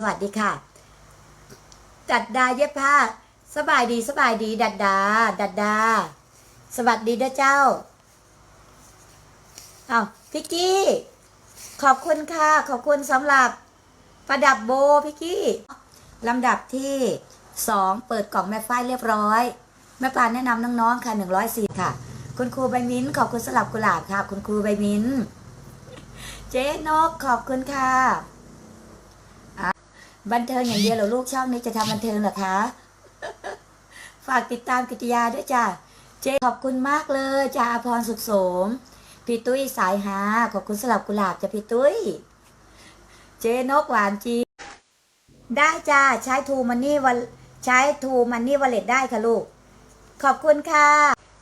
สวัสดีค่ะ ดัดดาเย็บผ้า สบายดีสบายดี ดัดดา ดัดดา สวัสดีนะเจ้า เอาพี่กี้ ขอบคุณค่ะ ขอบคุณสำหรับประดับโบพี่กี้ลำดับที่สองเปิดกล่องแม่ฝ้ายเรียบร้อย แม่ปานแนะนำน้องๆค่ะหนึ่งร้อยสี่ค่ะ คุณครูใบมิ้น ขอบคุณสลับกุหลาบค่ะ คุณครูใบมิ้น เจ๊นกขอบคุณค่ะ บันเทิงอย่างเดียวเหรอลูกช่องนี้จะทำบันเทิงเหรอคะ ฝากติดตามกิตยาด้วยจ้ะเจขอบคุณมากเลยจ้าอภรสุขสม พี่ตุ้ยสายหาขอบคุณสลับกุหลาบจ้ะพี่ตุ้ย เจนกหวานจี ได้จ้าใช้ทูมันนี่วันใช้ทูมันนี่วอลเล็ตได้ค่ะลูก ขอบคุณค่ะ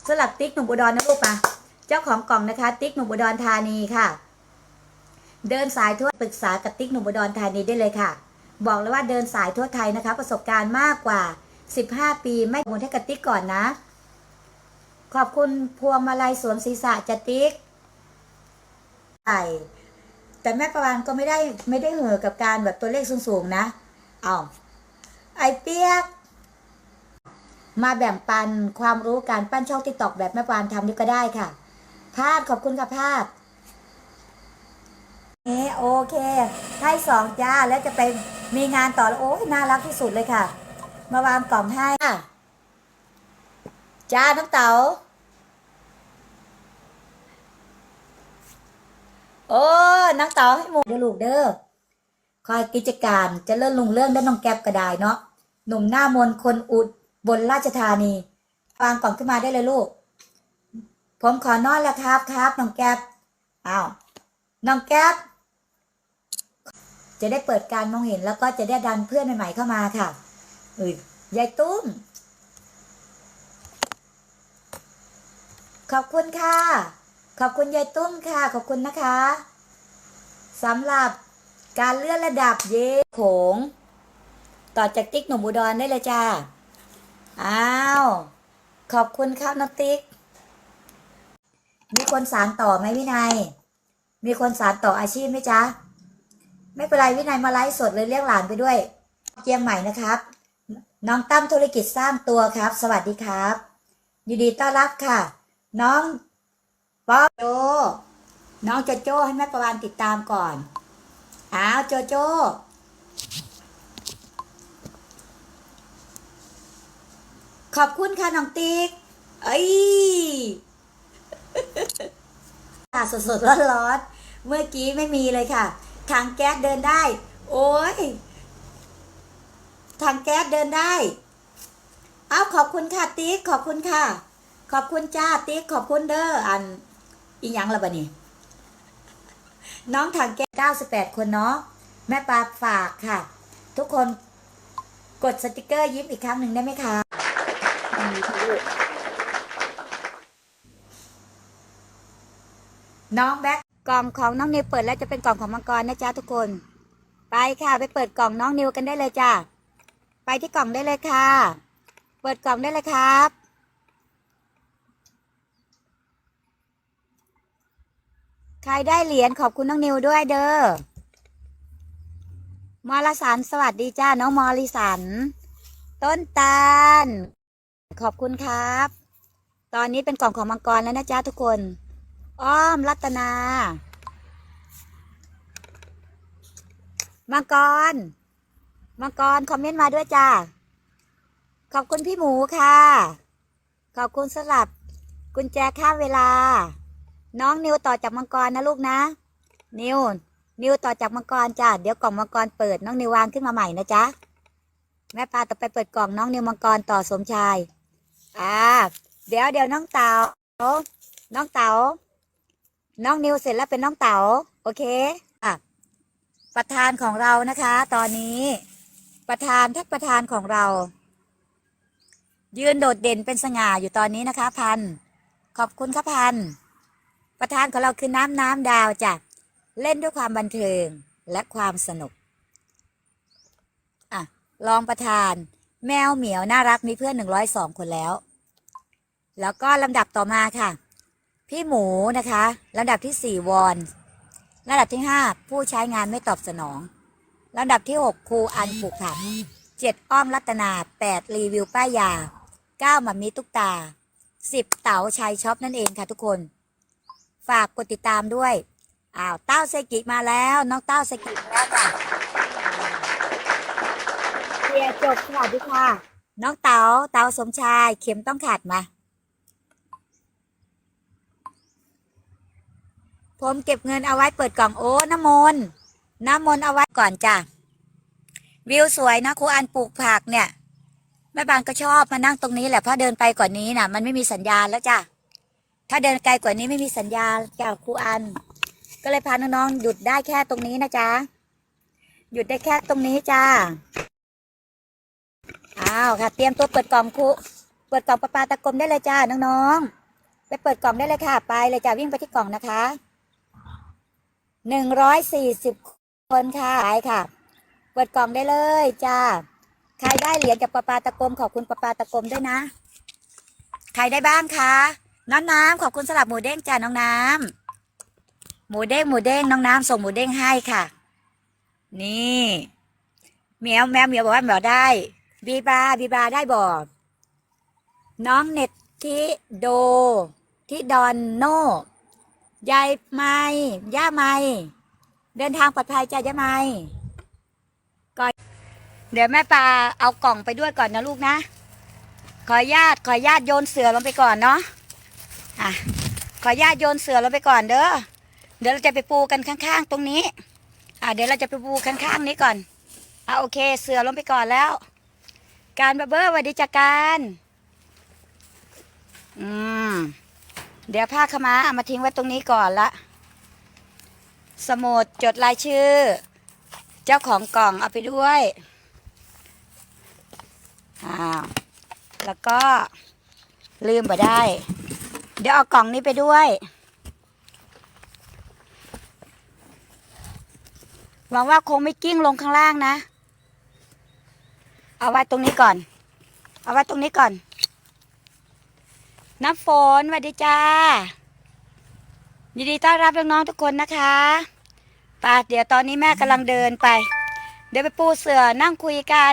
สลับติ๊กหนุ่มอุดรนะลูกปะเจ้าของกล่องนะคะ ติ๊กหนุ่มอุดรธานีค่ะ เดินสายทั่วปรึกษากับติ๊กหนุ่มอุดรธานีได้เลยค่ะ บอกเลยว่าเดินสายทั่วไทยนะคะ ประสบการณ์มากกว่า 15 ปีไม่หมุนให้กระติกก่อนนะ ขอบคุณพวงมาลัยสวนศีรษะจะติ๊กใช่แต่แม่ประวานก็ไม่ได้ไม่ได้เห่อกับการแบบตัวเลขสูงๆนะเอาไอเปียก มาแบ่งปันความรู้การปั้นช่องติ๊กตอกแบบแม่ปานทำนี่ก็ได้ค่ะพาดขอบคุณค่ะพาดเอโอเคให้สองจ้า แล้วจะไป มีงานต่อแล้วโอ้ยน่ารักที่สุดเลยค่ะ มาวางกล่องให้ค่ะจ้าน้องเต๋าโอ้น้องเต๋าให้หมูเด้อลูกเด้อคอยกิจการจะเลื่อนลุงเรื่องได้น้องแก๊บก็ได้เนาะหนุ่มหน้ามนคนอุดบนราชธานีวางกล่องขึ้นมาได้เลยลูก ผมขอนอนแล้วครับครับน้องแก๊บอ้าวน้องแก๊บ จะได้เปิดการมองเห็นแล้วก็จะได้ดันเพื่อนใหม่ๆเข้ามาค่ะเอ้ยยายตุ้ม ขอบคุณค่ะ ขอบคุณยายตุ้มค่ะ ขอบคุณนะคะสำหรับการเลื่อนระดับเย่โขง ต่อจากติ๊กหนุ่มอุดรได้เลยจ้า อ้าว ขอบคุณครับน้องติ๊ก มีคนสารต่อไหมวินัยมีคนสารต่ออาชีพไหมจ๊ะ ไม่เป็นไรวินัยมาไลฟ์สดเลยเรียกหลานไปด้วยเกียงใหม่นะครับ น้องตั้มธุรกิจสร้างตัวครับ สวัสดีครับยินดีต้อนรับค่ะ น้องป๊อปโจน้องโจโจ้ให้แม่ประวานติดตามก่อนอ้าวโจโจ้ขอบคุณค่ะน้องติ๊กเอ้ยค่ะสดๆร้อนๆเมื่อกี้ไม่มีเลยค่ะ ถังแก๊สเดินได้ โอ้ยถังแก๊สเดินได้เอาขอบคุณค่ะติ๊กขอบคุณค่ะ ขอบคุณจ้าติ๊กขอบคุณเด้ออันอีหยังละบะนี่น้องถังแก๊ส98คนเนาะแม่ปลาฝากค่ะ ทุกคนกดสติกเกอร์ยิ้มอีกครั้งหนึ่งได้ไหมคะน้องแบ็ค กล่องของน้องนิวเปิดแล้วจะเป็นกล่องของมังกรนะจ๊ะทุกคน ไปค่ะไปเปิดกล่องน้องนิวกันได้เลยจ้ะไปที่กล่องได้เลยค่ะ เปิดกล่องได้เลยครับ ใครได้เหรียญขอบคุณน้องนิวด้วยเด้อมอลสันสวัสดีจ้าน้องมอลิสัน ต้นตาล ขอบคุณครับ ตอนนี้เป็นกล่องของมังกรแล้วนะจ๊ะทุกคน อ้อมรัตนา มังกร มังกร คอมเมนต์มาด้วยจ้า ขอบคุณพี่หมูค่ะ ขอบคุณสลับกุญแจข้ามเวลา น้องนิวต่อจากมังกรนะลูกนะ นิว นิวต่อจากมังกรจ้า เดี๋ยวกล่องมังกรเปิดน้องนิววางขึ้นมาใหม่นะจ๊ะ แม่ปลาต่อไปเปิดกล่องน้องนิวมังกรต่อสมชาย อ่า เดี๋ยวเดี๋ยวน้องเต๋าน้องเต๋า น้องนิวเสร็จแล้วเป็นน้องเต๋าโอเคอะประธานของเรานะคะ ตอนนี้ประธานทักประธานของเรา ยืนโดดเด่นเป็นสง่าอยู่ตอนนี้นะคะ พัน ขอบคุณค่ะพัน ประธานของเราคือน้ำน้ำดาวจ้ะเล่นด้วยความบันเทิงและความสนุกอะรองประธาน แมวเหมียวน่ารักมีเพื่อนหนึ่งร้อยสองคนแล้ว แล้วก็ลำดับต่อมาค่ะ พี่หมูนะคะลำดับที่สี่วอนลำดับที่ห้าผู้ใช้งานไม่ตอบสนองลำดับที่ 6 ครูอันปลูกผัก7อ้อมรัตนา 8 รีวิวป้ายยา 9มัมมีตุ๊กตา 10 เต๋าชัยช็อปนั่นเองค่ะทุกคน ฝากกดติดตามด้วย อ้าวเต้าเซกิมาแล้ว น้องเต้าเซกิมาแล้วค่ะเคลียร์จบสวัสดีค่ะ น้องเต๋าเต๋าสมชายเข็มต้องขาดมา ผมเก็บเงินเอาไว้เปิดกล่องโอ้น้ำมนต์น้ำมนต์เอาไว้ก่อนจ้ะวิวสวยนะครูอันปลูกผักเนี่ยแม่บานก็ชอบมานั่งตรงนี้แหละเพราะเดินไปกว่านี้น่ะ มันไม่มีสัญญาณแล้วจ้ะถ้าเดินไกลกว่านี้ไม่มีสัญญาณจากครูอัน ก็เลยพาน้องๆหยุดได้แค่ตรงนี้นะจ๊ะหยุดได้แค่ตรงนี้จ้าอ้าวค่ะ เตรียมตัวเปิดกล่องครูเปิดกล่องประปาตะกรมได้เลยจ้าน้องๆไปเปิดกล่องได้เลยค่ะ ไปเลยจ้าวิ่งไปที่กล่องนะคะ หนึ่งร้อยสี่สิบคนค่ะไปค่ะเปิดกล่องได้เลยจ้าใครได้เหรียญจากปปาตะกรมขอบคุณปปาตะกรมด้วยนะ ใครได้บ้างคะน้องน้ำขอบคุณสลับหมูเด้งจ้าน้องน้ำหมูเด้งหมูเด้งน้องน้ำส่งหมูเด้งให้ค่ะ นี่เมียวแมวเหมียวบอกว่าเหมียวได้ บีบาบีบาได้บอก น้องเน็ตที่โดที่ดอนโน ยายไม่ย่าไม่เดินทางปลอดภัยจ้ะย่าไม่ก่อนเดี๋ยวแม่ปลาเอากล่องไปด้วยก่อนนะลูกนะ ขอญาตขอญาตโยนเสือลงไปก่อนเนาะอะขอญาตโยนเสือลงไปก่อนเด้อเดี๋ยวเราจะไปปูกันข้าง ๆ ตรงนี้ อะเดี๋ยวเราจะไปปูข้างๆนี้ก่อนอะโอเค เสือลงไปก่อนแล้ว การบเบอร์สวัสดีจากการอืม เดี๋ยวผ้าขาม้าเอามาทิ้งไว้ตรงนี้ก่อนละ สมุดจดรายชื่อ เจ้าของกล่องเอาไปด้วยอ้าวแล้วก็ลืมไปได้ เดี๋ยวเอากล่องนี้ไปด้วยหวังว่าคงไม่กิ้งลงข้างล่างนะ เอาไว้ตรงนี้ก่อน เอาไว้ตรงนี้ก่อน น้ำฝนสวัสดีจ้ายินดีต้อนรับน้องๆทุกคนนะคะป่าเดี๋ยวตอนนี้แม่กำลังเดินไป เดี๋ยวไปปูเสือนั่งคุยกัน